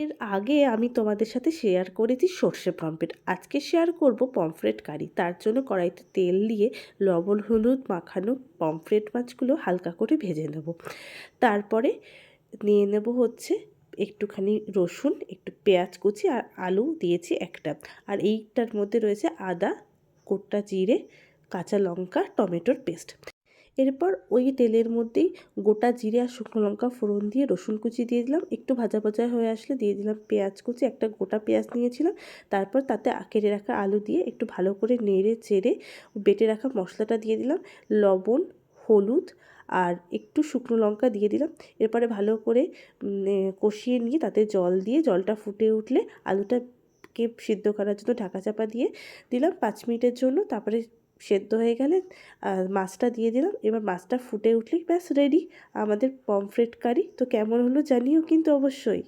এর আগে আমি তোমাদের সাথে শেয়ার করেছি সর্ষে পমফ্রেট। আজকে শেয়ার করব পমফ্রেট কারি। তার জন্য কড়াইতে তেল দিয়ে লবণ, হলুদ মাখানো পমফ্রেট মাছগুলো হালকা করে ভেজে নেব। তারপরে নিয়ে নেব হচ্ছে একটুখানি রসুন, একটু পেঁয়াজ কুচি আর আলু দিয়েছি একটা। আর এইটার মধ্যে রয়েছে আদা, গোটা জিরে, কাঁচা লঙ্কা, টমেটোর পেস্ট। এরপর ওই তেলের মধ্যেই গোটা জিরে আর শুকনো লঙ্কা ফোড়ন দিয়ে রসুন কুচি দিয়ে দিলাম। একটু ভাজা ভাজা হয়ে আসলে দিয়ে দিলাম পেঁয়াজ কুচি, একটা গোটা পেঁয়াজ নিয়েছিলাম। তারপর তাতে কেটে রাখা আলু দিয়ে একটু ভালো করে নেড়ে চেড়ে বেটে রাখা মশলাটা দিয়ে দিলাম। লবণ, হলুদ আর একটু শুকনো লঙ্কা দিয়ে দিলাম। এরপরে ভালো করে কষিয়ে নিয়ে তাতে জল দিয়ে জলটা ফুটে উঠলে আলুটাকে সিদ্ধ করার জন্য ঢাকা চাপা দিয়ে দিলাম পাঁচ মিনিটের জন্য। তারপরে সেদ্ধ হয়ে গেলে মাছটা দিয়ে দিলাম। এবার মাছটা ফুটে উঠলেই ব্যাস রেডি। আমাদের পমফ্রেট কারি। তো কেমন হলো জানিও কিন্তু অবশ্যই।